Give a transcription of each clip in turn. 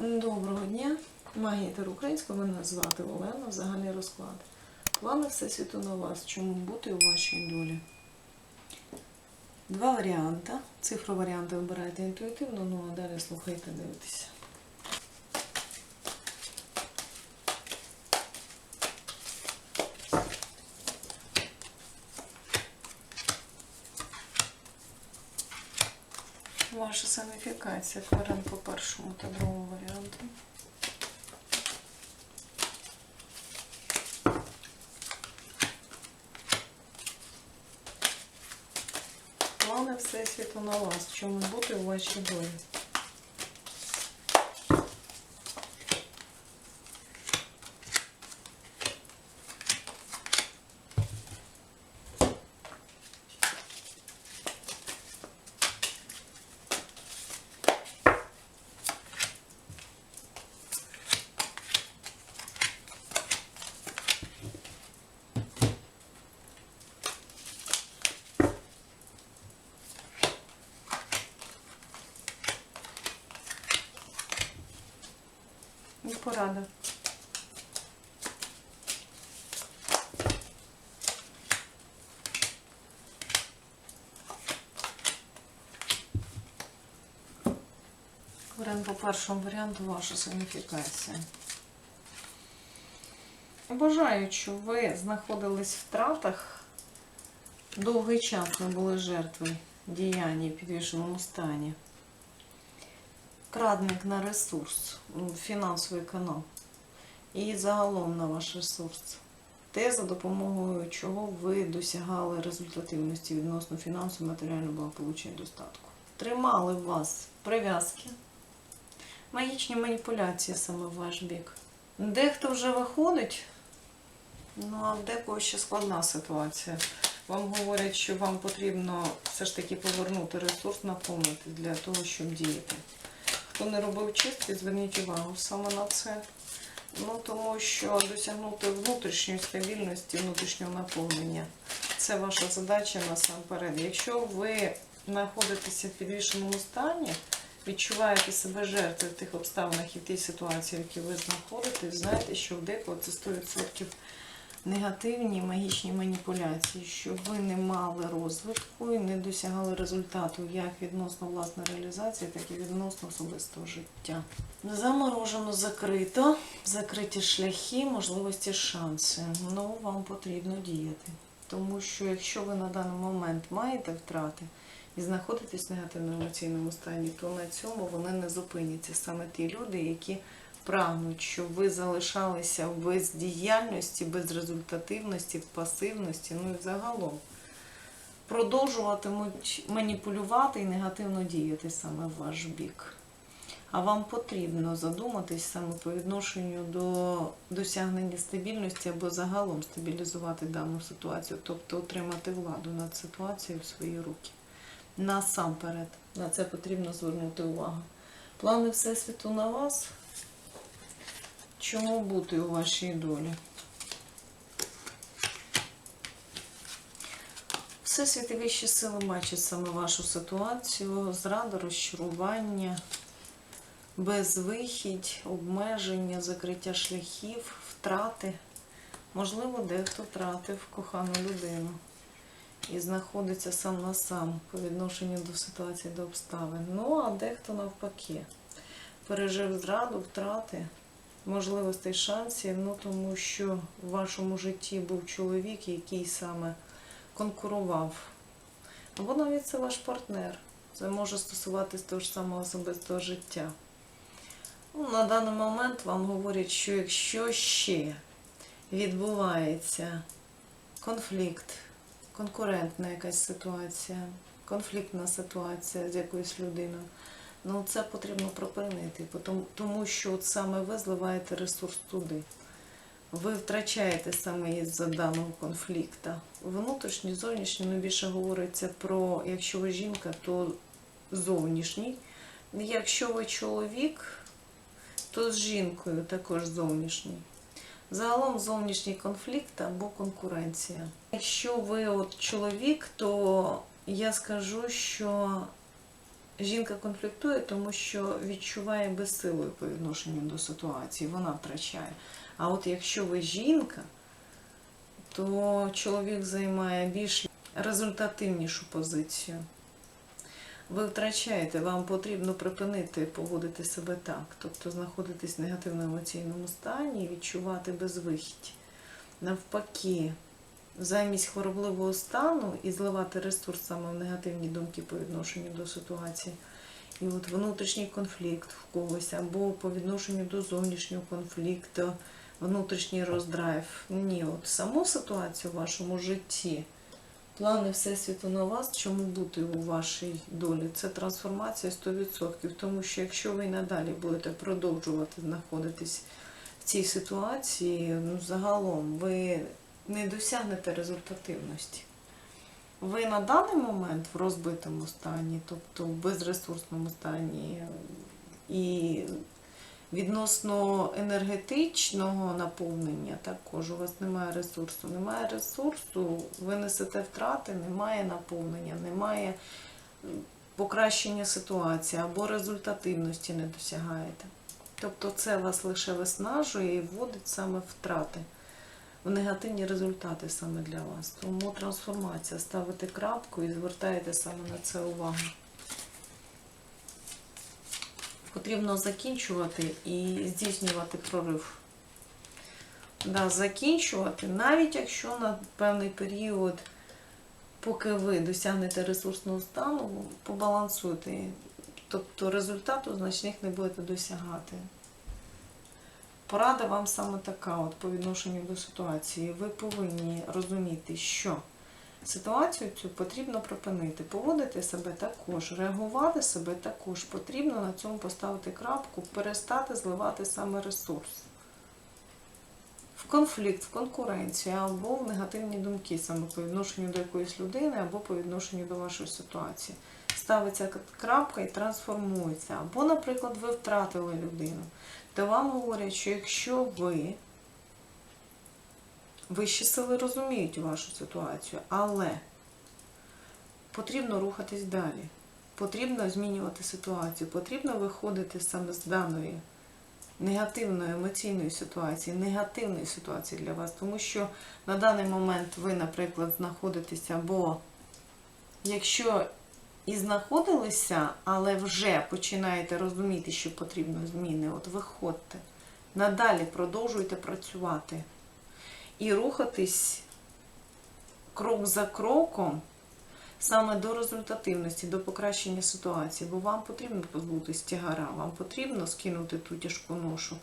Доброго дня, магітер українського, мене звати Олена, загальний розклад. Плани Всесвіту на вас, чому бути у вашій долі. Два варіанти. Цифру варіанти вибирайте інтуїтивно, ну а далі слухайте, дивитеся. Ваша тварин по першому та другому варіанту. Плани Всесвіту на вас. Чому бути у вашій долі? І порада. Варіант по першому варіанту ваша саніфікація. Бажаю, що ви знаходились в втратах, довгий час не були жертви діяння в підвішеному стані. Крадник на ресурс, фінансовий канал. І загалом на ваш ресурс. Те, за допомогою чого ви досягали результативності відносно фінансового матеріального благополуччя і достатку. Тримали вас прив'язки, магічні маніпуляції саме в ваш бік. Дехто вже виходить, ну а в декого ще складна ситуація. Вам говорять, що вам потрібно все ж таки повернути ресурс, наповнити для того, щоб діяти. Хто не робив чистки, зверніть увагу саме на це. Ну, тому що досягнути внутрішньої стабільності, внутрішнього наповнення це ваша задача насамперед. Якщо ви знаходитеся в підвішеному стані, відчуваєте себе жертвою в тих обставинах і в тій ситуації, в якій ви знаходитесь, знаєте, що в декого це 100% негативні магічні маніпуляції, що ви не мали розвитку і не досягали результату як відносно власної реалізації, так і відносно особистого життя. Заморожено закрито, закриті шляхи, можливості, шанси. Ну, вам потрібно діяти. Тому що якщо ви на даний момент маєте втрати і знаходитесь в негативному емоційному стані, то на цьому вони не зупиняться. Саме ті люди, які прагнуть, щоб ви залишалися в бездіяльності, безрезультативності, в пасивності, ну і загалом продовжуватимуть маніпулювати і негативно діяти саме в ваш бік. А вам потрібно задуматись саме по відношенню до досягнення стабільності або загалом стабілізувати дану ситуацію, тобто отримати владу над ситуацією в свої руки. Насамперед, на це потрібно звернути увагу. Плани Всесвіту на вас. Чому бути у вашій долі? Всесвіт і вищі сили бачать саме вашу ситуацію, зрада, розчарування, безвихідь, обмеження, закриття шляхів, втрати. Можливо, дехто втратив кохану людину і знаходиться сам на сам по відношенню до ситуації, до обставин. Ну, а дехто навпаки пережив зраду, втрати, можливостей, шансів, ну тому що в вашому житті був чоловік, який саме конкурував. Або навіть це ваш партнер. Це може стосуватись того ж самого особистого життя. Ну, на даний момент вам говорять, що якщо ще відбувається конфлікт, конкурентна якась ситуація, конфліктна ситуація з якоюсь людиною, ну це потрібно припинити, тому- що от саме ви зливаєте ресурс туди. Ви втрачаєте саме із-за даного конфлікту. Внутрішній, зовнішній, ну більше говориться про, якщо ви жінка, то зовнішній. Якщо ви чоловік, то з жінкою також зовнішній. Загалом зовнішній конфлікт або конкуренція. Якщо ви от чоловік, то я скажу, що Жінка конфліктує, тому що відчуває безсилою по відношенню до ситуації, вона втрачає. А от якщо ви жінка, то чоловік займає більш результативнішу позицію. Ви втрачаєте, вам потрібно припинити поводити себе так, тобто знаходитись в негативному емоційному стані відчувати безвихідь. Навпаки, замість хворобливого стану і зливати ресурс саме в негативні думки по відношенню до ситуації. І от внутрішній конфлікт в когось, або по відношенню до зовнішнього конфлікту, внутрішній роздрайв. Ні, от саму ситуацію в вашому житті, плани Всесвіту на вас, чому бути у вашій долі, це трансформація 100%. Тому що якщо ви надалі будете продовжувати знаходитись в цій ситуації, ну загалом ви не досягнете результативності. Ви на даний момент в розбитому стані, тобто в безресурсному стані, і відносно енергетичного наповнення також у вас немає ресурсу. Немає ресурсу, ви несете втрати, немає наповнення, немає покращення ситуації або результативності не досягаєте. Тобто це вас лише виснажує і вводить саме втрати в негативні результати саме для вас. Тому трансформація, ставите крапку і звертаєте саме на це увагу. Потрібно закінчувати і здійснювати прорив. Да, закінчувати, навіть якщо на певний період, поки ви досягнете ресурсного стану, побалансуйте. Тобто результату значних не будете досягати. Порада вам саме така, от по відношенню до ситуації. Ви повинні розуміти, що ситуацію цю потрібно припинити, поводити себе також, реагувати себе також. Потрібно на цьому поставити крапку, перестати зливати саме ресурс. В конфлікт, в конкуренцію або в негативні думки саме по відношенню до якоїсь людини, або по відношенню до вашої ситуації. Ставиться крапка і трансформується. Або, наприклад, ви втратили людину то вам говорять, що якщо ви вищі сили розуміють вашу ситуацію, але потрібно рухатись далі, потрібно змінювати ситуацію, потрібно виходити саме з даної негативної емоційної ситуації, негативної ситуації для вас, тому що на даний момент ви, наприклад, знаходитеся, або якщо і знаходилися, але вже починаєте розуміти, що потрібно зміни. От виходьте. Надалі продовжуйте працювати і рухатись крок за кроком саме до результативності, до покращення ситуації, бо вам потрібно позбутися тягара, вам потрібно скинути ту тяжку ношу.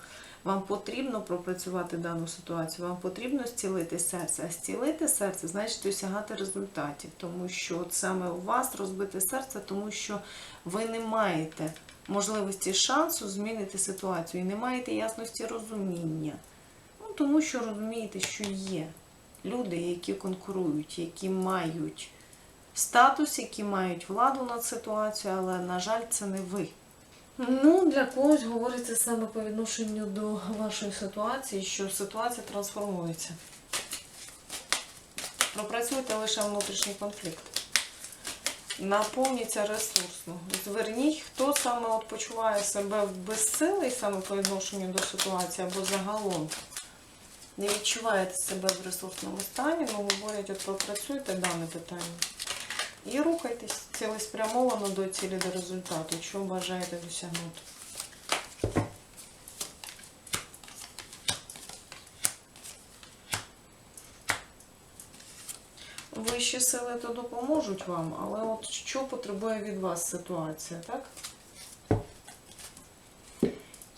Вам потрібно пропрацювати дану ситуацію, вам потрібно зцілити серце. А зцілити серце значить досягати результатів, тому що от саме у вас розбите серце, тому що ви не маєте можливості шансу змінити ситуацію і не маєте ясності розуміння. Тому що розумієте, що є люди, які конкурують, які мають статус, які мають владу над ситуацією, але, на жаль, це не ви. Ну, для когось говориться саме по відношенню до вашої ситуації, що ситуація трансформується. Пропрацюйте лише внутрішній конфлікт. Наповніться ресурсно. Зверніть, хто саме от почуває себе в безсилий саме по відношенню до ситуації або загалом. Не відчуваєте себе в ресурсному стані, ну говорять, от пропрацюйте дане питання. І рухайтесь цілеспрямовано до цілі до результату, що бажаєте досягнути. Вищі сили то допоможуть вам, але от що потребує від вас ситуація, так?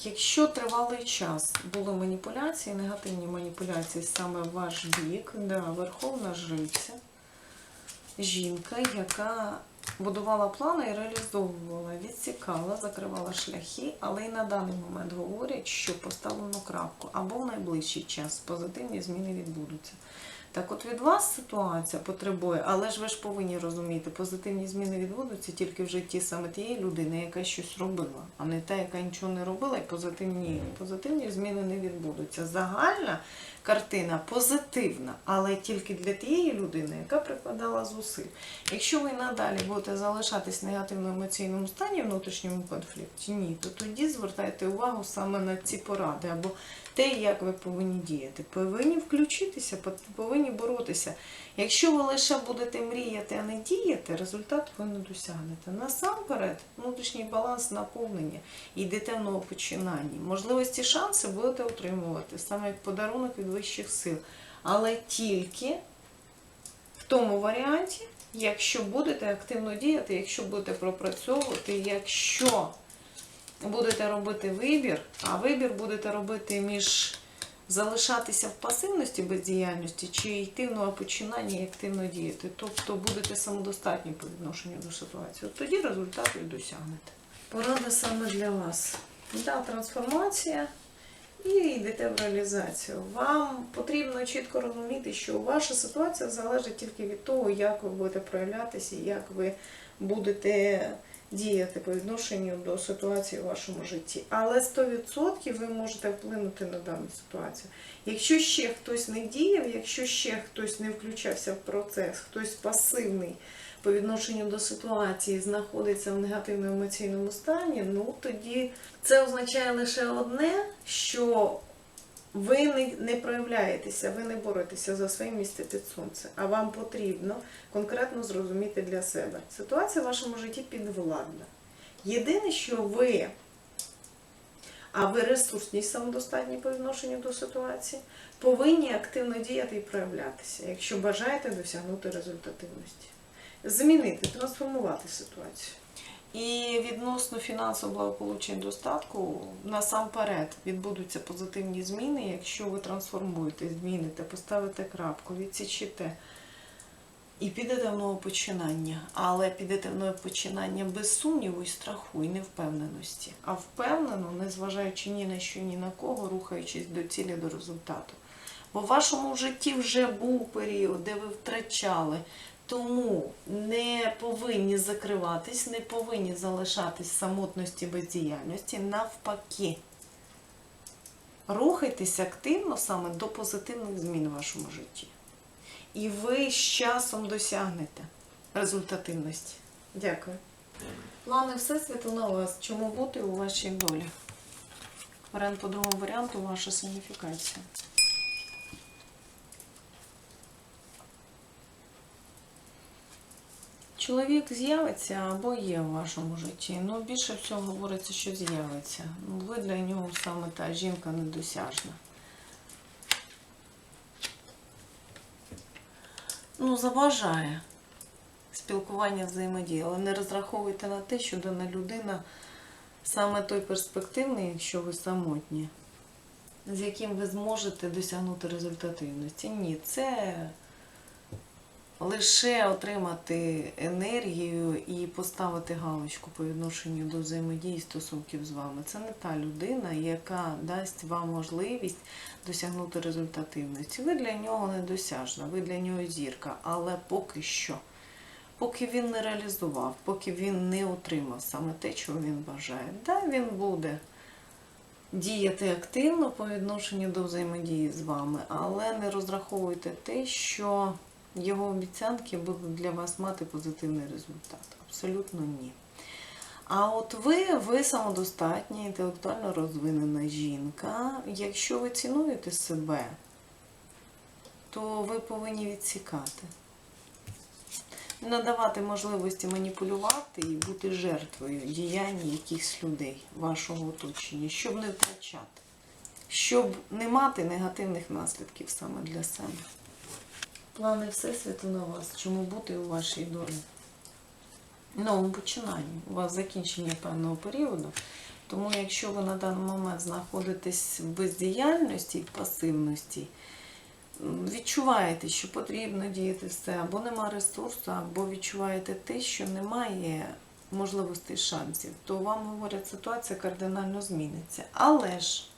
Якщо тривалий час були маніпуляції, негативні маніпуляції саме ваш бік, да, Верховна Жриця, жінка, яка будувала плани і реалізовувала, відсікала, закривала шляхи, але і на даний момент говорять, що поставлено крапку або в найближчий час позитивні зміни відбудуться. Так от від вас ситуація потребує, але ж ви ж повинні розуміти, позитивні зміни відбудуться тільки в житті саме тієї людини, яка щось робила, а не та, яка нічого не робила, і позитивні, позитивні зміни не відбудуться. Загальна картина позитивна, але тільки для тієї людини, яка прикладала зусиль. Якщо ви надалі будете залишатись в негативно-емоційному стані внутрішньому конфлікті, ні, то тоді звертайте увагу саме на ці поради або те, як ви повинні діяти. Повинні включитися, повинні боротися. Якщо ви лише будете мріяти, а не діяти, результат ви не досягнете. Насамперед, внутрішній баланс наповнення і йдете в новопочинанні. Можливості, шанси будете отримувати саме як подарунок від вищих сил. Але тільки в тому варіанті, якщо будете активно діяти, якщо будете пропрацьовувати, якщо будете робити вибір, а вибір будете робити між залишатися в пасивності бездіяльності чи йти в новопочинання і активно діяти. Тобто будете самодостатні по відношенню до ситуації. От тоді результат ви досягнете. Порада саме для вас. Да, трансформація і йдете в реалізацію. Вам потрібно чітко розуміти, що ваша ситуація залежить тільки від того, як ви будете проявлятися, і як ви будете діяти по відношенню до ситуації в вашому житті. Але 100% ви можете вплинути на дану ситуацію. Якщо ще хтось не діяв, якщо ще хтось не включався в процес, хтось пасивний по відношенню до ситуації знаходиться в негативному емоційному стані, ну тоді це означає лише одне, що ви не, не проявляєтеся, ви не боретеся за своє місце під сонце, а вам потрібно конкретно зрозуміти для себе. Ситуація в вашому житті підвладна. Єдине, що ви, а ви ресурсні самодостатні по відношенню до ситуації, повинні активно діяти і проявлятися, якщо бажаєте досягнути результативності. Змінити, трансформувати ситуацію. І відносно фінансового благополуччя і достатку, насамперед відбудуться позитивні зміни, якщо ви трансформуєте, зміните, поставите крапку, відсічите і підете в нове починання. Але підете в нове починання без сумніву і страху, і невпевненості. А впевнено, незважаючи ні на що, ні на кого, рухаючись до цілі, до результату. Бо в вашому житті вже був період, де ви втрачали. Тому не повинні закриватись, не повинні залишатись самотності бездіяльності. Навпаки, рухайтесь активно саме до позитивних змін в вашому житті. І ви з часом досягнете результативності. Дякую. Плани Всесвіту на вас. Чому бути у вашій долі? Варіант по другому варіанту ваша сигніфікація. Чоловік з'явиться або є в вашому житті. Ну, більше всього говориться, що з'явиться. Ну, ви для нього саме та жінка недосяжна. Ну, заважає спілкування взаємодії, але не розраховуйте на те, що дана людина саме той перспективний, якщо ви самотні, з яким ви зможете досягнути результативності. Ні, це лише отримати енергію і поставити галочку по відношенню до взаємодії стосунків з вами. Це не та людина, яка дасть вам можливість досягнути результативності. Ви для нього недосяжна, ви для нього зірка, але поки що. Поки він не реалізував, поки він не отримав саме те, чого він бажає. Да, він буде діяти активно по відношенню до взаємодії з вами, але не розраховуйте те, що його обіцянки будуть для вас мати позитивний результат. Абсолютно ні. А от ви, ви самодостатня, інтелектуально розвинена жінка. Якщо ви цінуєте себе, то ви повинні відсікати. Надавати можливості маніпулювати і бути жертвою діянь якихось людей, вашого оточення, щоб не втрачати, щоб не мати негативних наслідків саме для себе. Плани Всесвіту на вас. Чому бути у вашій долі? Новому починанні. У вас закінчення певного періоду. Тому якщо ви на даний момент знаходитесь в бездіяльності в пасивності, відчуваєте, що потрібно діяти все, або нема ресурсу, або відчуваєте те, що немає можливостей шансів, то вам говорять, ситуація кардинально зміниться. Але ж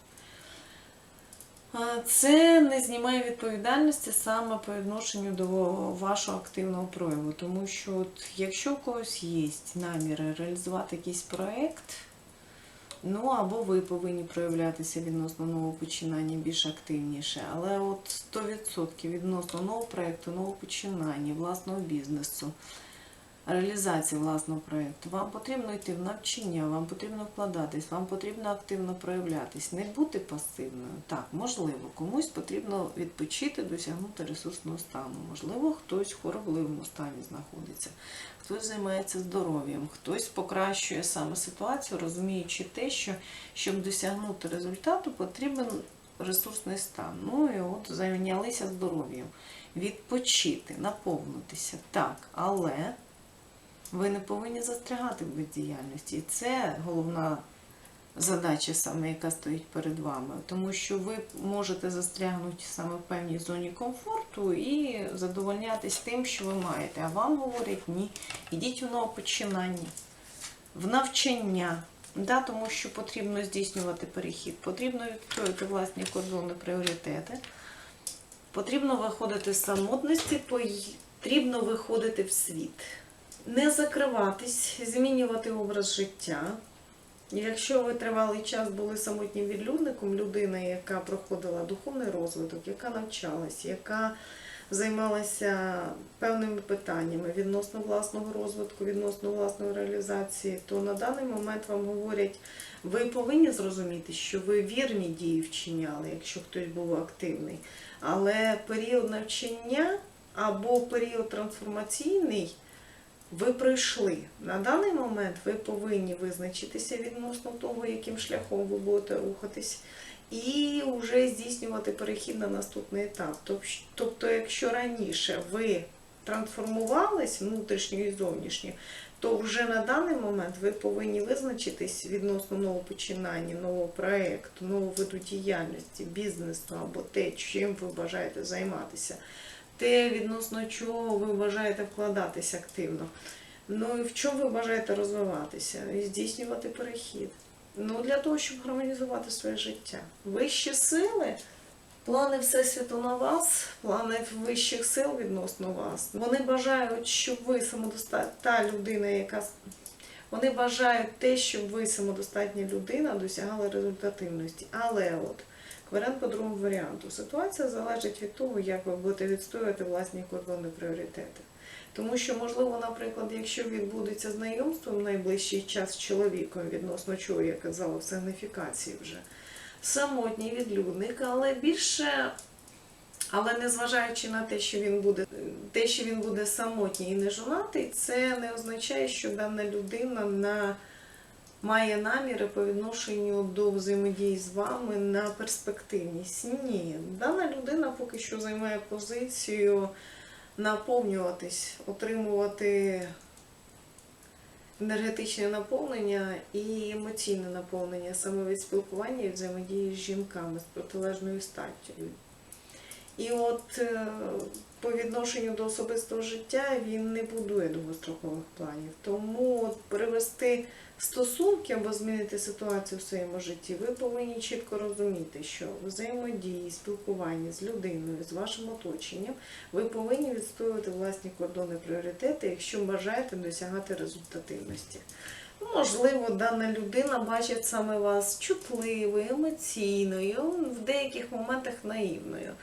це не знімає відповідальності саме по відношенню до вашого активного прояву. Тому що, от, якщо у когось є наміри реалізувати якийсь проєкт, Ну або ви повинні проявлятися відносно нового починання більш активніше. Але от 100% відносно нового проєкту, нового починання, власного бізнесу, реалізації власного проєкту. Вам потрібно йти в навчання, вам потрібно вкладатись, вам потрібно активно проявлятись, не бути пасивною. Так, можливо, комусь потрібно відпочити, досягнути ресурсного стану. Можливо, хтось в хворобливому стані знаходиться, хтось займається здоров'ям, хтось покращує саме ситуацію, розуміючи те, що щоб досягнути результату, потрібен ресурсний стан. Ну і от зайнялися здоров'ям. Відпочити, наповнитися. Так, але ви не повинні застрягати в бездіяльності. І це головна задача, саме, яка стоїть перед вами. Тому що ви можете застрягнути саме в певній зоні комфорту і задовольнятись тим, що ви маєте. А вам говорять ні. Ідіть у новопочинання, в навчання. Да, тому що потрібно здійснювати перехід, потрібно відстояти власні кордони, пріоритети. Потрібно виходити з самотності, потрібно виходити в світ. Не закриватись, змінювати образ життя. Якщо ви тривалий час були самотнім відлюдником, людина, яка проходила духовний розвиток, яка навчалась, яка займалася певними питаннями відносно власного розвитку, відносно власної реалізації, то на даний момент вам говорять, ви повинні зрозуміти, що ви вірні дії вчиняли, якщо хтось був активний. Але період навчання або період трансформаційний ви пройшли. На даний момент ви повинні визначитися відносно того, яким шляхом ви будете рухатись, і вже здійснювати перехід на наступний етап. Тобто, якщо раніше ви трансформувались внутрішньо і зовнішньо, то вже на даний момент ви повинні визначитись відносно нового починання, нового проєкту, нового виду діяльності, бізнесу або те, чим ви бажаєте займатися те, відносно чого ви бажаєте вкладатися активно. Ну і в чому ви бажаєте розвиватися і здійснювати перехід. Ну, для того, щоб гармонізувати своє життя. Вищі сили, плани Всесвіту на вас, плани вищих сил відносно вас. Вони бажають, щоб ви самодостатня та людина, яка вони бажають те, щоб ви самодостатня людина досягали результативності. Але от Варіант по другому варіанту. Ситуація залежить від того, як ви будете відстоювати власні кордони пріоритети. Тому що, можливо, наприклад, якщо відбудеться знайомство в найближчий час з чоловіком, відносно чого я казала в сигніфікації вже, самотній відлюдник, але більше, але незважаючи на те, що він буде, те, що він буде самотній і не жонатий, це не означає, що дана людина на має наміри по відношенню до взаємодії з вами на перспективність. Ні, дана людина поки що займає позицію наповнюватись, отримувати енергетичне наповнення і емоційне наповнення саме від спілкування і взаємодії з жінками з протилежною статтю. І от е, по відношенню до особистого життя він не будує довгострокових планів. Тому от привести стосунки або змінити ситуацію в своєму житті, ви повинні чітко розуміти, що взаємодії, спілкуванні з людиною, з вашим оточенням, ви повинні відстоювати власні кордони пріоритети, якщо бажаєте досягати результативності. Ну, Можливо, дана людина бачить саме вас чутливою, емоційною, в деяких моментах наївною.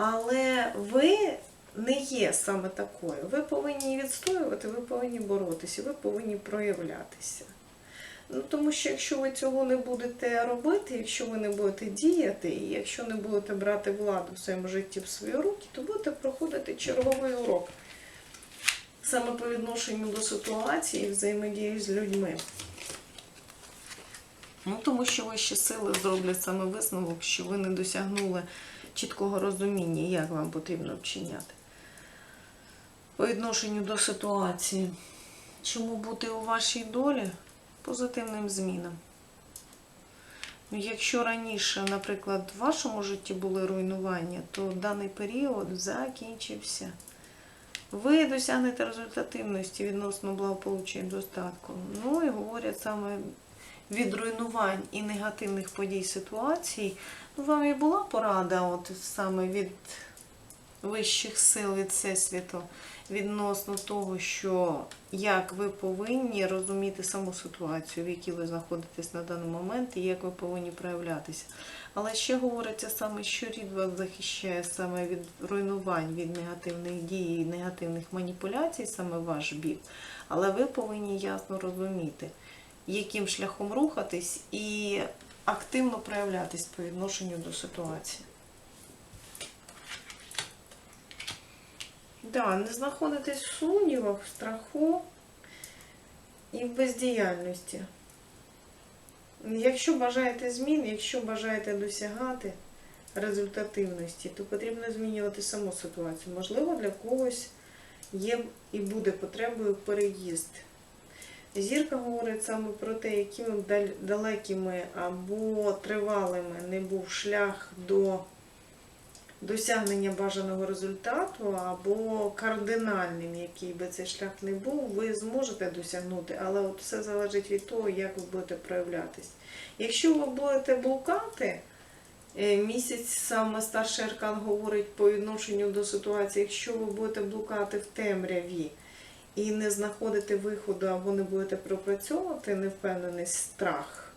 Але ви не є саме такою. Ви повинні відстоювати, ви повинні боротися, ви повинні проявлятися. Ну, тому що якщо ви цього не будете робити, якщо ви не будете діяти, і якщо не будете брати владу в своєму житті в свої руки, то будете проходити черговий урок саме по відношенню до ситуації і взаємодії з людьми. Ну, тому що вищі сили зроблять саме висновок, що ви не досягнули чіткого розуміння, як вам потрібно вчиняти. По відношенню до ситуації. Чому бути у вашій долі позитивним змінам? Ну, Якщо раніше, наприклад, в вашому житті були руйнування, то даний період закінчився. Ви досягнете результативності відносно благополуччя і достатку. Ну і говорять саме від руйнувань і негативних подій ситуацій. Вам і була порада, от саме від вищих сил від Всесвіту відносно того, що як ви повинні розуміти саму ситуацію, в якій ви знаходитесь на даний момент, і як ви повинні проявлятися. Але ще говориться саме, що рід вас захищає саме від руйнувань, від негативних дій негативних маніпуляцій, саме ваш бік. Але ви повинні ясно розуміти, яким шляхом рухатись і активно проявлятись по відношенню до ситуації. Да, не знаходитесь в сумнівах, в страху і в бездіяльності. Якщо бажаєте змін, якщо бажаєте досягати результативності, то потрібно змінювати саму ситуацію. Можливо, для когось є і буде потребою переїзд. Зірка говорить саме про те, якими далекими або тривалими не був шлях до досягнення бажаного результату, або кардинальним, який би цей шлях не був, ви зможете досягнути, але от все залежить від того, як ви будете проявлятись. Якщо ви будете блукати, е, місяць саме старший аркан говорить по відношенню до ситуації, якщо ви будете блукати в темряві і не знаходити виходу або не будете пропрацьовувати невпевнений страх,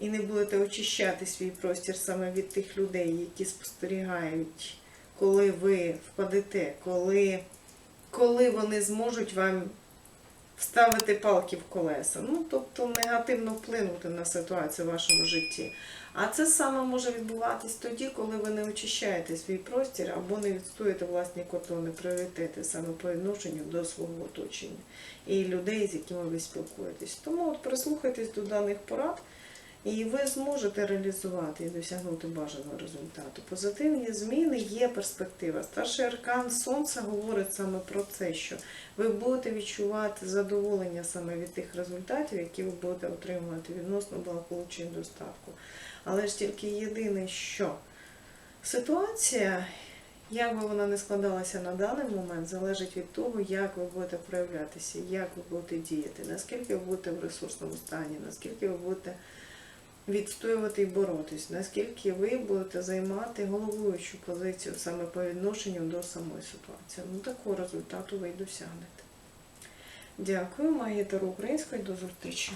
і не будете очищати свій простір саме від тих людей, які спостерігають, коли ви впадете, коли, коли вони зможуть вам вставити палки в колеса. Ну, тобто негативно вплинути на ситуацію в вашому житті. А це саме може відбуватись тоді, коли ви не очищаєте свій простір або не відстоюєте власні кордони, пріоритети саме по відношенню до свого оточення і людей, з якими ви спілкуєтесь. Тому от прислухайтесь до даних порад. І ви зможете реалізувати і досягнути бажаного результату. Позитивні зміни є перспектива. Старший аркан Сонця говорить саме про це, що ви будете відчувати задоволення саме від тих результатів, які ви будете отримувати відносно благополуччя і достатку. Але ж тільки єдине, що ситуація, як би вона не складалася на даний момент, залежить від того, як ви будете проявлятися, як ви будете діяти, наскільки ви будете в ресурсному стані, наскільки ви будете відстоювати і боротись, наскільки ви будете займати головуючу позицію саме по відношенню до самої ситуації. Ну, такого результату ви й досягнете. Дякую, магія української, до зустрічі.